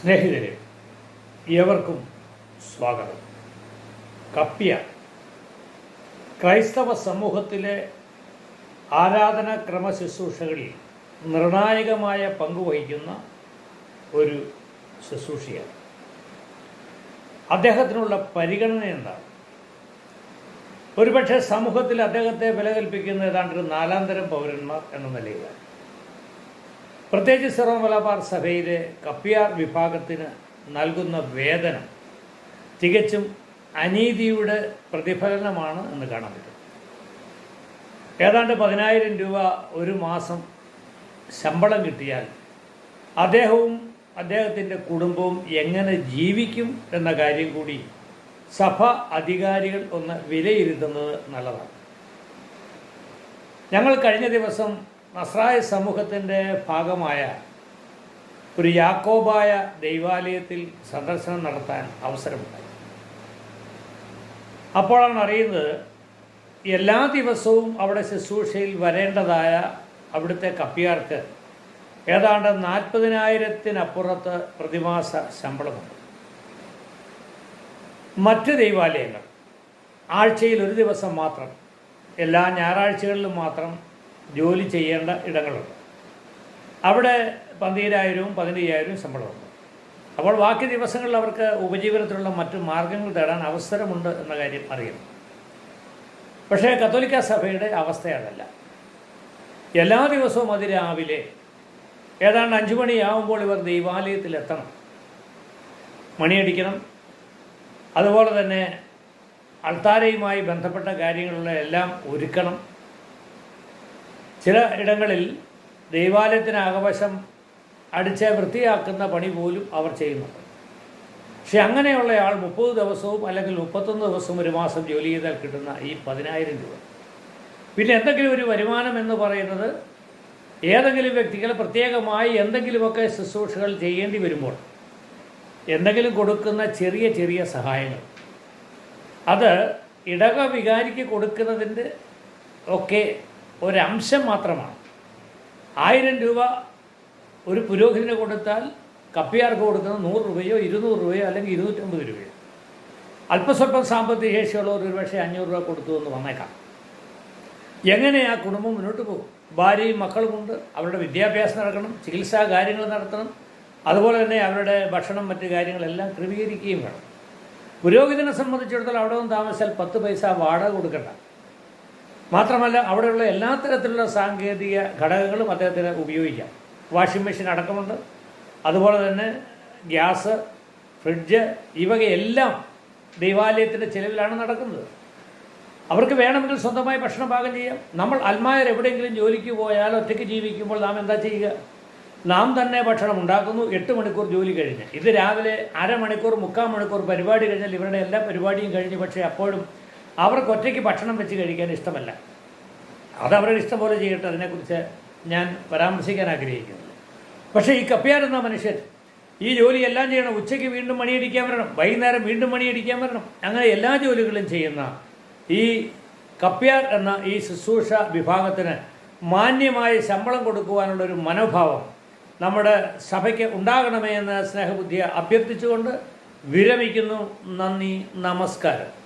സ്നേഹിതരെ ഏവർക്കും സ്വാഗതം. കപ്പിയ ക്രൈസ്തവ സമൂഹത്തിലെ ആരാധന ക്രമശുശ്രൂഷകളിൽ നിർണായകമായ പങ്കുവഹിക്കുന്ന ഒരു ശുശ്രൂഷയാണ്. അദ്ദേഹത്തിനുള്ള പരിഗണന എന്താണ്? ഒരുപക്ഷെ സമൂഹത്തിൽ അദ്ദേഹത്തെ വില കൽപ്പിക്കുന്ന ഏതാണ്ട് ഒരു നാലാം തരം പൗരന്മാർ എന്ന നിലയിലാണ്. പ്രത്യേകിച്ച് സിറോ മലബാർ സഭയിലെ കപ്പിയാർ വിഭാഗത്തിന് നൽകുന്ന വേതനം തികച്ചും അനീതിയുടെ പ്രതിഫലനമാണ് എന്ന് കാണാൻ പറ്റും. ഏതാണ്ട് പതിനായിരം രൂപ ഒരു മാസം ശമ്പളം കിട്ടിയാൽ അദ്ദേഹവും അദ്ദേഹത്തിന്റെ കുടുംബവും എങ്ങനെ ജീവിക്കും എന്ന കാര്യം കൂടി സഭ അധികാരികൾ ഒന്ന് വിലയിരുത്തുന്നത് നല്ലതാണ്. ഞങ്ങൾ കഴിഞ്ഞ ദിവസം നസ്രായ സമൂഹത്തിന്റെ ഭാഗമായ ഒരു യാക്കോബായ ദൈവാലയത്തിൽ സന്ദർശനം നടത്താൻ അവസരമുണ്ടായി. അപ്പോഴാണ് അറിയുന്നത് എല്ലാ ദിവസവും അവിടെ ശുശ്രൂഷയിൽ വരേണ്ടതായ അവിടുത്തെ കപ്പിയാർക്ക് ഏതാണ്ട് നാൽപ്പതിനായിരത്തിനപ്പുറത്ത് പ്രതിമാസ ശമ്പളമുണ്ട്. മറ്റ് ദൈവാലയങ്ങൾ ആഴ്ചയിൽ ഒരു ദിവസം മാത്രം എല്ലാ ഞായറാഴ്ചകളിലും മാത്രം ജോലി ചെയ്യേണ്ട ഇടങ്ങളുണ്ട്. അവിടെ പന്തീരായിരവും പതിനയ്യായിരവും ശമ്പളമുണ്ട്. അപ്പോൾ ബാക്കി ദിവസങ്ങളിൽ അവർക്ക് ഉപജീവനത്തിനുള്ള മറ്റു മാർഗങ്ങൾ തേടാൻ അവസരമുണ്ട് എന്ന കാര്യം അറിയണം. പക്ഷേ കത്തോലിക്ക സഭയുടെ അവസ്ഥ അതല്ല എല്ലാ ദിവസവും അതിരാവിലെ ഏതാണ്ട് അഞ്ചു മണിയാവുമ്പോൾ ഇവർ ദൈവാലയത്തിൽ എത്തണം മണിയടിക്കണം. അതുപോലെ തന്നെ അൾത്താരയുമായി ബന്ധപ്പെട്ട കാര്യങ്ങളുള്ള എല്ലാം ഒരുക്കണം. ചില ഇടങ്ങളിൽ ദൈവാലയത്തിന് ആകവശം അടിച്ച് വൃത്തിയാക്കുന്ന പണി പോലും അവർ ചെയ്യുന്നുണ്ട്. പക്ഷെ അങ്ങനെയുള്ള ആൾ മുപ്പത് ദിവസവും അല്ലെങ്കിൽ മുപ്പത്തൊന്ന് ദിവസവും ഒരു മാസം ജോലി ചെയ്താൽ കിട്ടുന്ന ഈ പതിനായിരം രൂപ. പിന്നെ എന്തെങ്കിലും ഒരു വരുമാനം എന്ന് പറയുന്നത് ഏതെങ്കിലും വ്യക്തികൾ പ്രത്യേകമായി എന്തെങ്കിലുമൊക്കെ ശുശ്രൂഷകൾ ചെയ്യേണ്ടി വരുമ്പോൾ എന്തെങ്കിലും കൊടുക്കുന്ന ചെറിയ ചെറിയ സഹായങ്ങൾ. അത് ഇടക വികാരിക്ക് കൊടുക്കുന്നതിന്റെ ഒക്കെ ഒരംശം മാത്രമാണ്. ആയിരം രൂപ ഒരു പുരോഹിതന് കൊടുത്താൽ കപ്പിയാർക്ക് കൊടുക്കുന്നത് നൂറ് രൂപയോ ഇരുന്നൂറ് രൂപയോ അല്ലെങ്കിൽ ഇരുന്നൂറ്റമ്പത് രൂപയോ. അല്പസ്വല്പം സാമ്പത്തിക ശേഷിയുള്ളവർ ഒരു പക്ഷേ അഞ്ഞൂറ് രൂപ കൊടുത്തു എന്ന് വന്നേക്കാം. എങ്ങനെ ആ കുടുംബം മുന്നോട്ട് പോകും? ഭാര്യയും മക്കളുമുണ്ട് അവരുടെ വിദ്യാഭ്യാസം നടക്കണം ചികിത്സാ കാര്യങ്ങൾ നടത്തണം അതുപോലെ തന്നെ അവരുടെ ഭക്ഷണം മറ്റു കാര്യങ്ങളെല്ലാം ക്രമീകരിക്കുകയും വേണം. പുരോഹിതനെ സംബന്ധിച്ചിടത്തോളം അവിടെ നിന്ന് താമസിച്ചാൽ പത്ത് പൈസ വാടക കൊടുക്കണ്ട. മാത്രമല്ല അവിടെയുള്ള എല്ലാ തരത്തിലുള്ള സാങ്കേതിക ഘടകങ്ങളും അദ്ദേഹത്തിന് ഉപയോഗിക്കാം. വാഷിംഗ് മെഷീൻ അടക്കമുണ്ട്. അതുപോലെ തന്നെ ഗ്യാസ് ഫ്രിഡ്ജ് ഇവകയെല്ലാം ദൈവാലയത്തിന്റെ ചിലവിലാണ് നടക്കുന്നത്. അവർക്ക് വേണമെങ്കിൽ സ്വന്തമായി ഭക്ഷണം പാകം ചെയ്യാം. നമ്മൾ അൽമായർ എവിടെയെങ്കിലും ജോലിക്ക് പോയാൽ ഒറ്റയ്ക്ക് ജീവിക്കുമ്പോൾ നാം എന്താ ചെയ്യുക? നാം തന്നെ ഭക്ഷണം ഉണ്ടാക്കുന്നു. എട്ട് മണിക്കൂർ ജോലി കഴിഞ്ഞ്. ഇത് രാവിലെ അരമണിക്കൂർ മുക്കാൽ മണിക്കൂർ പരിപാടി കഴിഞ്ഞാൽ ഇവരുടെ എല്ലാ പരിപാടിയും കഴിഞ്ഞ് പക്ഷേ അപ്പോഴും അവർക്ക് ഒറ്റയ്ക്ക് ഭക്ഷണം വെച്ച് കഴിക്കാൻ ഇഷ്ടമല്ല. അത് അവരുടെ ഇഷ്ടം പോലെ ചെയ്യട്ടെ അതിനെക്കുറിച്ച് ഞാൻ പരാമർശിക്കാൻ ആഗ്രഹിക്കുന്നില്ല. പക്ഷേ ഈ കപ്പ്യാർ എന്ന മനുഷ്യൻ ഈ ജോലി എല്ലാം ചെയ്യണം ഉച്ചയ്ക്ക് വീണ്ടും മണിയടിക്കാൻ വരണം വൈകുന്നേരം വീണ്ടും മണിയടിക്കാൻ വരണം അങ്ങനെ എല്ലാ ജോലികളും ചെയ്യുന്ന ഈ കപ്പ്യാർ എന്ന ഈ ശുശ്രൂഷ വിഭാഗത്തിന് മാന്യമായ ശമ്പളം കൊടുക്കുവാനുള്ളൊരു മനോഭാവം നമ്മുടെ സഭയ്ക്ക് ഉണ്ടാകണമേ എന്ന് സ്നേഹബുദ്ധിയെ അഭ്യർത്ഥിച്ചുകൊണ്ട് വിരമിക്കുന്നു. നന്ദി നമസ്കാരം.